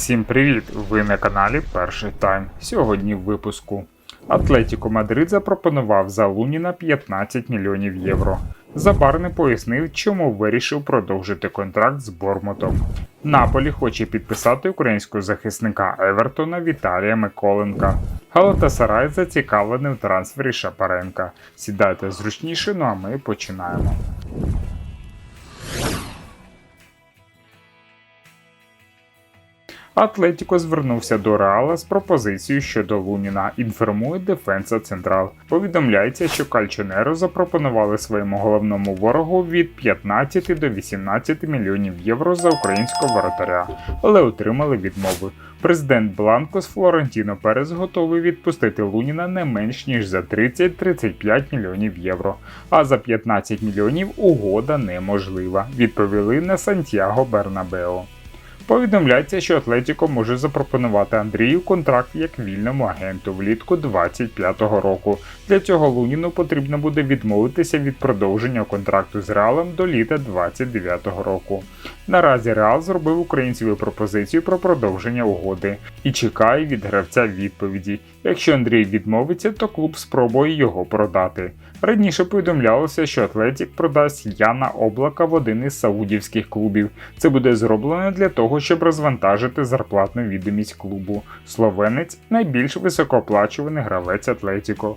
Всім привіт! Ви на каналі Перший Тайм. Сьогодні в випуску. Атлетіко Мадрид запропонував за Луніна 15 мільйонів євро. Забар не пояснив, чому вирішив продовжити контракт з Бормутом. Наполі хоче підписати українського захисника Евертона Віталія Миколенка. Галатасарай зацікавлений в трансфері Шапаренка. Сідайте зручніше, ну а ми починаємо. Атлетіко звернувся до Реала з пропозицією щодо Луніна. Інформує Дефенса Централ. Повідомляється, що Кальчонеро запропонували своєму головному ворогу від 15 до 18 мільйонів євро за українського воротаря, але отримали відмови. Президент Бланкос Флорентіно Перес готовий відпустити Луніна не менш ніж за 30-35 мільйонів євро. А за 15 мільйонів угода неможлива. Відповіли на Сантьяго Бернабео. Повідомляється, що Атлетіко може запропонувати Андрію контракт як вільному агенту влітку 25-го року. Для цього Луніну потрібно буде відмовитися від продовження контракту з Реалом до літа 29-го року. Наразі Реал зробив українцеві пропозицію про продовження угоди і чекає від гравця відповіді. Якщо Андрій відмовиться, то клуб спробує його продати. Раніше повідомлялося, що Атлетік продасть Яна Облака в один із саудівських клубів. Це буде зроблено для того, щоб розвантажити зарплатну відомість клубу. Словенець найбільш високооплачуваний гравець Атлетіко.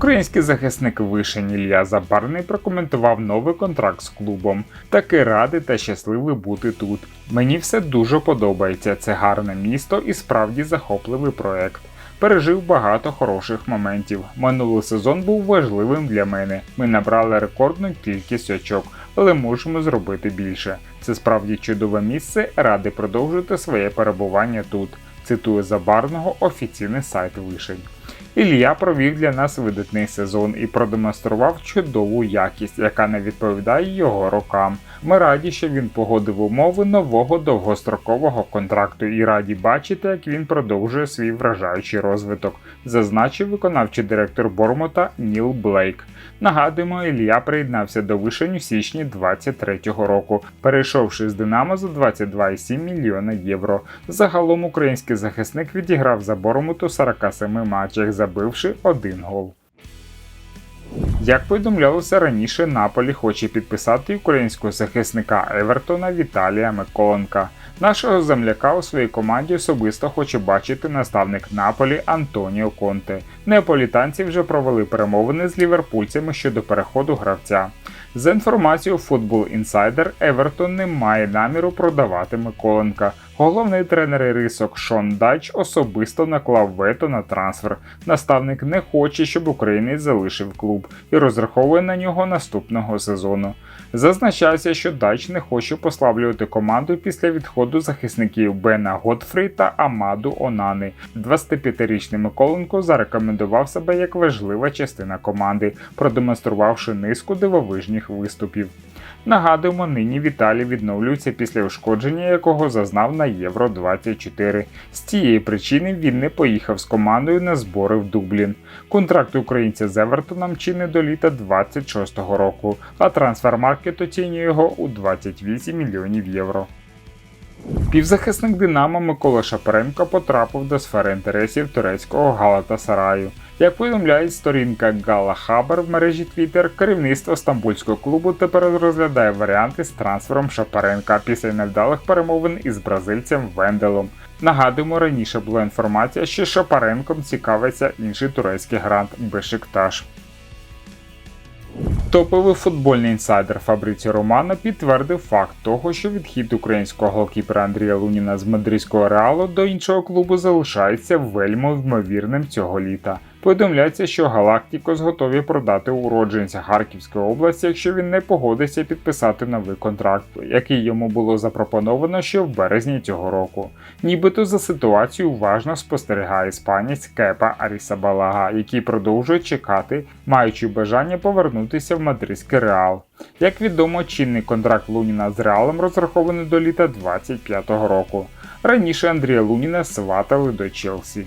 Український захисник Вишень Ілля Забарний прокоментував новий контракт з клубом. Таки радий та щасливий бути тут. Мені все дуже подобається. Це гарне місто і справді захопливий проект. Пережив багато хороших моментів. Минулий сезон був важливим для мене. Ми набрали рекордну кількість очок, але можемо зробити більше. Це справді чудове місце. Радий продовжити своє перебування тут. Цитую Забарного офіційний сайт Вишень. Ілля провів для нас видатний сезон і продемонстрував чудову якість, яка не відповідає його рокам. Ми раді, що він погодив умови нового довгострокового контракту і раді бачити, як він продовжує свій вражаючий розвиток, зазначив виконавчий директор Бормота Ніл Блейк. Нагадуємо, Ілля приєднався до вишень у січні 23-го року, перейшовши з Динамо за 22,7 мільйона євро. Загалом український захисник відіграв за Бормут у 47 матчах, забивши один гол. Як повідомлялося раніше, Наполі хоче підписати українського захисника Евертона Віталія Миколенка. Нашого земляка у своїй команді особисто хоче бачити наставник Наполі Антоніо Конте. Неаполітанці вже провели перемовини з ліверпульцями щодо переходу гравця. За інформацією Football Insider, Евертон не має наміру продавати Миколенка. Головний тренер рисок Шон Дач особисто наклав вето на трансфер. Наставник не хоче, щоб українець залишив клуб і розраховує на нього наступного сезону. Зазначається, що Дач не хоче послаблювати команду після відходу захисників Бена Готфрі та Амаду Онани. 25-річний Миколенко зарекомендував себе як важлива частина команди, продемонструвавши низку дивовижних виступів. Нагадуємо, нині Віталій відновлюється після ушкодження, якого зазнав на Євро 24. З цієї причини він не поїхав з командою на збори в Дублін. Контракт українця з Евертоном чинить до літа 26-го року, а трансфермаркет оцінює його у 28 мільйонів євро. Півзахисник Динамо Микола Шапаренко потрапив до сфери інтересів турецького Галата Сараю. Як повідомляє сторінка Гала Хабар в мережі Twitter, керівництво стамбульського клубу тепер розглядає варіанти з трансфером Шапаренка після невдалих перемовин із бразильцем Венделом. Нагадуємо, раніше була інформація, що Шапаренком цікавиться інший турецький грант Бешикташ. Топовий футбольний інсайдер Фабриціо Романо підтвердив факт того, що відхід українського голкіпера Андрія Луніна з мадридського реалу до іншого клубу залишається вельми ймовірним цього літа. Повідомляється, що Галактикос готові продати уродженця Харківської області, якщо він не погодиться підписати новий контракт, який йому було запропоновано ще в березні цього року. Нібито за ситуацією уважно спостерігає іспанець Кепа Арісабалага, який продовжує чекати, маючи бажання повернутися в мадридський реал. Як відомо, чинний контракт Луніна з Реалом розрахований до літа 25-го року. Раніше Андрія Луніна сватали до Челсі.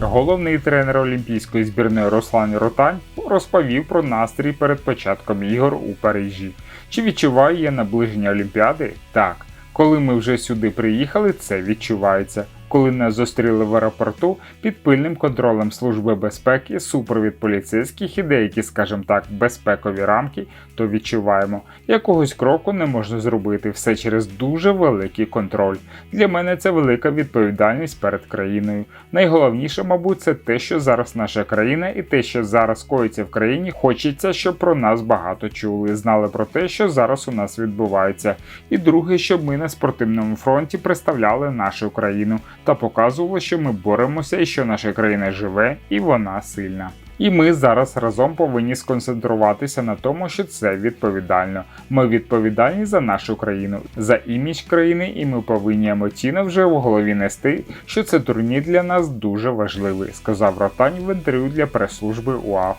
Головний тренер олімпійської збірної Руслан Ротань розповів про настрій перед початком ігор у Парижі. Чи відчуває я наближення Олімпіади? Так. Коли ми вже сюди приїхали, це відчувається. Коли нас зустріли в аеропорту під пильним контролем Служби безпеки, супровід поліцейських і деякі, скажімо так, безпекові рамки, то відчуваємо, якогось кроку не можна зробити все через дуже великий контроль. Для мене це велика відповідальність перед країною. Найголовніше, мабуть, це те, що зараз наша країна і те, що зараз коїться в країні, хочеться, щоб про нас багато чули, знали про те, що зараз у нас відбувається. І друге, щоб ми на спортивному фронті представляли нашу країну та показували, що ми боремося і що наша країна живе і вона сильна. І ми зараз разом повинні сконцентруватися на тому, що це відповідально. Ми відповідальні за нашу країну, за імідж країни, і ми повинні емоційно вже в голові нести, що це турнір для нас дуже важливий, сказав Ротань в інтерв'ю для прес-служби УАФ.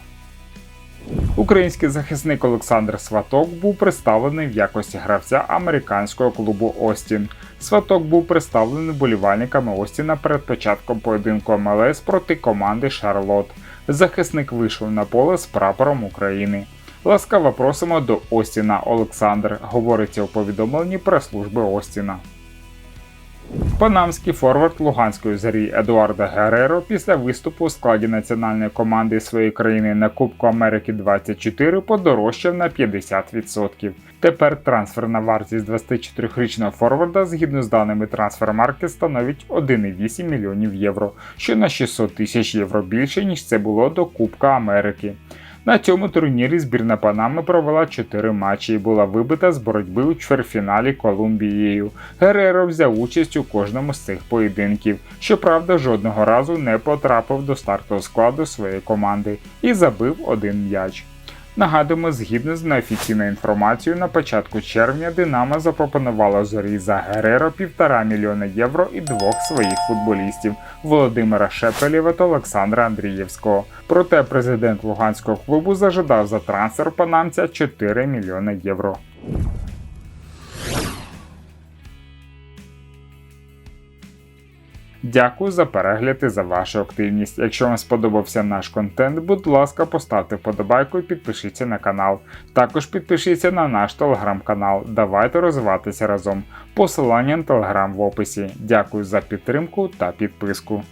Український захисник Олександр Сваток був представлений в якості гравця американського клубу Остін. Сваток був представлений болівальниками Остіна перед початком поєдинку МЛС проти команди Шарлот. Захисник вийшов на поле з прапором України. Ласкаво просимо до Остіна Олександр, говориться у повідомленні прес-служби Остіна. Панамський форвард Луганської зорі Едуарда Гереро після виступу у складі національної команди своєї країни на Кубку Америки 24 подорожчав на 50%. Тепер трансферна вартість 24-річного форварда згідно з даними трансфермарки становить 1,8 мільйонів євро, що на 600 тисяч євро більше ніж це було до Кубка Америки. На цьому турнірі збірна Панами провела 4 матчі і була вибита з боротьби у чверфіналі Колумбією. Гереро взяв участь у кожному з цих поєдинків. Щоправда, жодного разу не потрапив до стартового складу своєї команди і забив один м'яч. Нагадуємо, згідно з неофіційною інформацією, на початку червня Динамо запропонувала зорі за Гереро півтора мільйона євро і двох своїх футболістів Володимира Шепелєва та Олександра Андрієвського. Проте президент Луганського клубу зажадав за трансфер панамця 4 мільйони євро. Дякую за перегляд і за вашу активність. Якщо вам сподобався наш контент, будь ласка, поставте вподобайку і підпишіться на канал. Також підпишіться на наш телеграм-канал. Давайте розвиватися разом. Посилання на телеграм в описі. Дякую за підтримку та підписку.